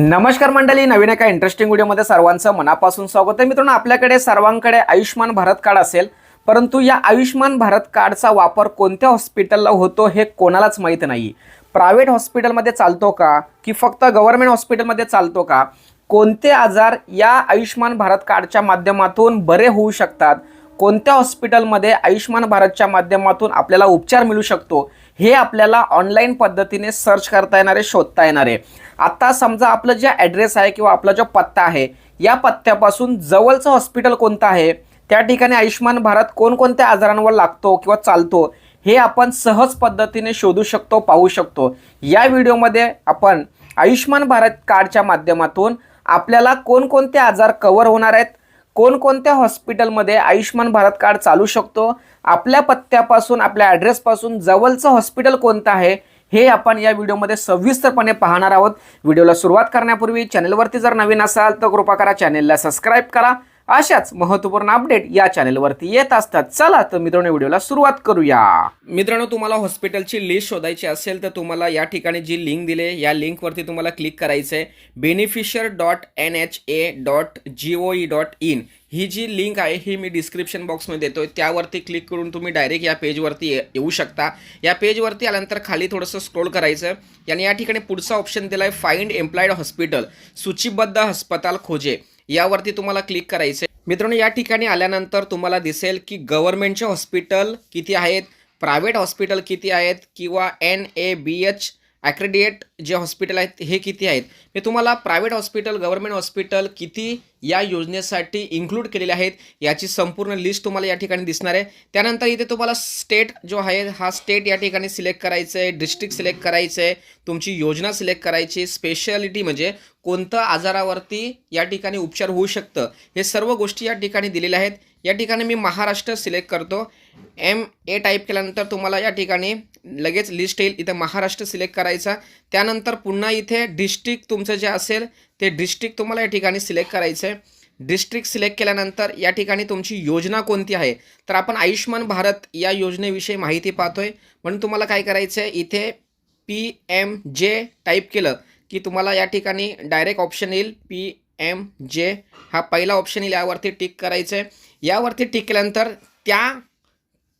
नमस्कार मंडळी नवीन एका इंटरेस्टिंग व्हिडिओमध्ये सर्वांचं मनापासून स्वागत आहे. मित्रांनो आपल्याकडे सर्वांकडे आयुष्यमान भारत कार्ड असेल परंतु या आयुष्यमान भारत कार्डचा वापर कोणत्या हॉस्पिटलला होतो हे कोणालाच माहीत नाही प्रायव्हेट हॉस्पिटलमध्ये चालतो का? की फक्त गव्हर्नमेंट हॉस्पिटलमध्ये चालतो का? कोणते आजार या आयुष्यमान भारत कार्डच्या माध्यमातून बरे होऊ शकतात? कोणत्या हॉस्पिटलमध्ये आयुष्यमान भारतच्या माध्यमातून आपल्याला उपचार मिळू शकतो? हे आपल्याला ऑनलाईन पद्धतीने सर्च करता येणार आहे शोधता येणार. आहे आता समजा आपलं जे ॲड्रेस आहे किंवा आपला जो पत्ता आहे या पत्त्यापासून जवळचं हॉस्पिटल कोणतं आहे? त्या ठिकाणी आयुष्यमान भारत कोणकोणत्या आजारांवर लागतो किंवा चालतो हे आपण सहज पद्धतीने शोधू शकतो पाहू शकतो. या व्हिडिओमध्ये आपण आयुष्यमान भारत कार्डच्या माध्यमातून आपल्याला कोणकोणते आजार कवर होणार आहेत कोणकोणत्या हॉस्पिटलमध्ये आयुष्यमान भारत कार्ड चालू शकतो? आपल्या पत्त्यापासून आपल्या ॲड्रेसपासून जवळचं हॉस्पिटल कोणतं आहे? हे आपण या व्हिडिओमध्ये सविस्तरपणे पाहणार आहोत. व्हिडिओला सुरुवात करण्यापूर्वी चॅनलवरती जर नवीन असाल तर कृपा करा चॅनलला सबस्क्राईब करा. अशाच महत्त्वपूर्ण अपडेट या चॅनलवरती येत असतात. चला तर मित्रांनो व्हिडिओला सुरुवात करूया. मित्रांनो तुम्हाला हॉस्पिटलची लिस्ट शोधायची असेल तर तुम्हाला या ठिकाणी जी लिंक दिले या लिंकवरती तुम्हाला क्लिक करायचं आहे. Beneficiary dot N H A dot G O E dot in ही जी लिंक आहे ही मी डिस्क्रिप्शन बॉक्समध्ये देतोय. त्यावरती क्लिक करून तुम्ही डायरेक्ट या पेजवरती ये- येऊ शकता. या पेजवरती आल्यानंतर खाली थोडंसं स्क्रोल करायचं. आणि या ठिकाणी पुढचा ऑप्शन दिला आहे फाइंड एम्प्लॉईड हॉस्पिटल सूचीबद्ध अस्पताल खोजे. यावरती तुम्हाला क्लिक करायचं मित्रांनो या ठिकाणी आल्यानंतर तुम्हाला दिसेल की गव्हर्नमेंटचे हॉस्पिटल किती आहेत प्रायव्हेट हॉस्पिटल किती आहेत किंवा एन ए बी एच ॲक्रेडिएट जे हॉस्पिटल आहेत हे किती आहेत. मी तुम्हाला प्रायव्हेट हॉस्पिटल गव्हर्नमेंट हॉस्पिटल किती या योजनेसाठी इन्क्लूड केलेले आहेत याची संपूर्ण लिस्ट तुम्हाला या ठिकाणी दिसणार आहे. त्यानंतर इथे तुम्हाला स्टेट जो आहे हा स्टेट या ठिकाणी सिलेक्ट करायचं आहे डिस्ट्रिक्ट सिलेक्ट करायचं आहे तुमची योजना सिलेक्ट करायची स्पेशालिटी म्हणजे कोणतं आजारावरती या ठिकाणी उपचार होऊ शकतं? हे सर्व गोष्टी या ठिकाणी दिलेल्या आहेत. या ठिकाणी मी महाराष्ट्र सिलेक्ट करतो. एम ए टाईप केल्यानंतर तुम्हाला या ठिकाणी लगेच लिस्ट येईल. इथं महाराष्ट्र सिलेक्ट करायचा. त्यानंतर पुन्हा इथे डिस्ट्रिक्ट तुमचं जे असेल ते डिस्ट्रिक्ट तुम्हाला या ठिकाणी सिलेक्ट करायचं आहे डिस्ट्रिक्ट सिलेक्ट केल्यानंतर या ठिकाणी तुमची योजना कोणती आहे? तर आपण आयुष्यमान भारत या योजनेविषयी माहिती पाहतोय. म्हणून तुम्हाला काय करायचं आहे इथे पी एम जे टाईप केलं. की तुम्हाला या ठिकाणी डायरेक्ट ऑप्शन येईल. पी एम जे हा पहिला ऑप्शन येईल. यावरती टिक करायचं आहे यावरती टिक केल्यानंतर त्या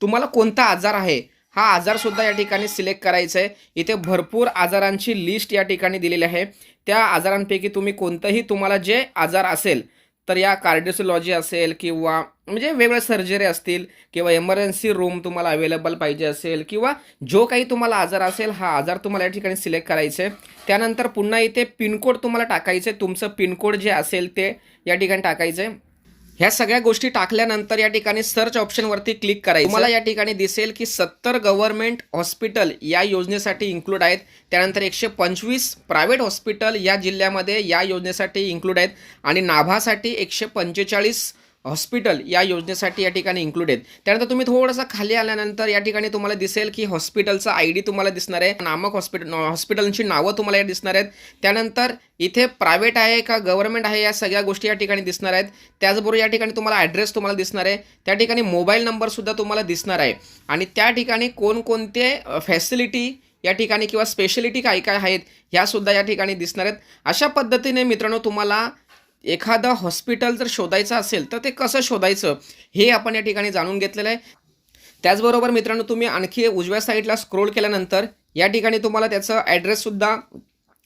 तुम्हाला कोणता आजार आहे हा आजारसुद्धा या ठिकाणी सिलेक्ट करायचा आहे इथे भरपूर आजारांची लिस्ट या ठिकाणी दिलेली आहे. त्या आजारांपैकी तुम्ही कोणतंही तुम्हाला जे आजार असेल तर या कार्डिओलॉजी असेल किंवा म्हणजे वेगवेगळ्या सर्जरी असतील किंवा एमर्जन्सी रूम तुम्हाला अवेलेबल पाहिजे असेल किंवा जो काही तुम्हाला आजार असेल हा आजार तुम्हाला या ठिकाणी सिलेक्ट करायचे. आहे त्यानंतर पुन्हा इथे पिनकोड तुम्हाला टाकायचे. तुमचं पिनकोड जे असेल ते या ठिकाणी टाकायचं. आहे ह्या सगळ्या गोष्टी टाकल्यानंतर या ठिकाणी सर्च ऑप्शनवरती क्लिक करायचं. तुम्हाला या ठिकाणी दिसेल की सत्तर गव्हर्नमेंट हॉस्पिटल या योजनेसाठी इन्क्लूड आहेत. त्यानंतर एकशे पंचवीस प्रायव्हेट हॉस्पिटल या जिल्ह्यामध्ये या योजनेसाठी इन्क्लूड आहेत. आणि नाभासाठी एकशे पंचेचाळीस हॉस्पिटल या योजनेसाठी या ठिकाणी इन्क्लूड आहेत. त्यानंतर तुम्ही थोडंसं खाली आल्यानंतर या ठिकाणी तुम्हाला दिसेल की हॉस्पिटलचा आय डी तुम्हाला दिसणार आहे. नामक हॉस्पिटल हॉस्पिटलची नावं तुम्हाला या दिसणार आहेत. त्यानंतर इथे प्रायव्हेट आहे का गव्हर्नमेंट आहे या सगळ्या गोष्टी या ठिकाणी दिसणार आहेत. त्याचबरोबर या ठिकाणी तुम्हाला ॲड्रेस तुम्हाला दिसणार आहे. त्या ठिकाणी मोबाईल नंबरसुद्धा तुम्हाला दिसणार आहे. आणि त्या ठिकाणी कोणकोणते फॅसिलिटी या ठिकाणी किंवा स्पेशलिटी काय काय आहेत ह्यासुद्धा या ठिकाणी दिसणार आहेत. अशा पद्धतीने मित्रांनो तुम्हाला एखादं हॉस्पिटल जर शोधायचं असेल तर ते कसं शोधायचं? हे आपण या ठिकाणी जाणून घेतलेलं आहे. त्याचबरोबर मित्रांनो तुम्ही आणखी उजव्या साईडला स्क्रोल केल्यानंतर या ठिकाणी तुम्हाला त्याचं ॲड्रेससुद्धा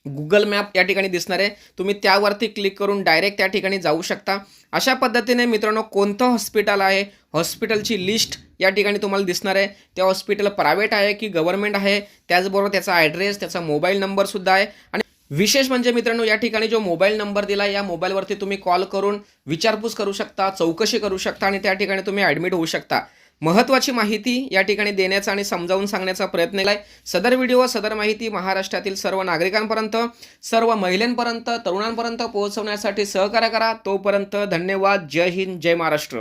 गुगल मॅप या ठिकाणी दिसणार आहे. तुम्ही त्यावरती क्लिक करून डायरेक्ट त्या ठिकाणी जाऊ शकता. अशा पद्धतीने मित्रांनो कोणतं हॉस्पिटल आहे? हॉस्पिटलची लिस्ट या ठिकाणी तुम्हाला दिसणार आहे. त्या हॉस्पिटल प्रायव्हेट आहे की गव्हर्नमेंट आहे? त्याचबरोबर त्याचा ॲड्रेस त्याचा मोबाईल नंबरसुद्धा आहे. आणि विशेष म्हणजे मित्रांनो या ठिकाणी जो मोबाईल नंबर दिला या मोबाईलवरती तुम्ही कॉल करून विचारपूस करू शकता चौकशी करू शकता आणि त्या ठिकाणी तुम्ही ॲडमिट होऊ शकता. महत्त्वाची माहिती या ठिकाणी देण्याचा आणि समजावून सांगण्याचा प्रयत्न केला आहे सदर व्हिडिओ सदर माहिती महाराष्ट्रातील सर्व नागरिकांपर्यंत सर्व महिलांपर्यंत तरुणांपर्यंत पोहोचवण्यासाठी सहकार्य करा. तोपर्यंत धन्यवाद. जय हिंद जय महाराष्ट्र.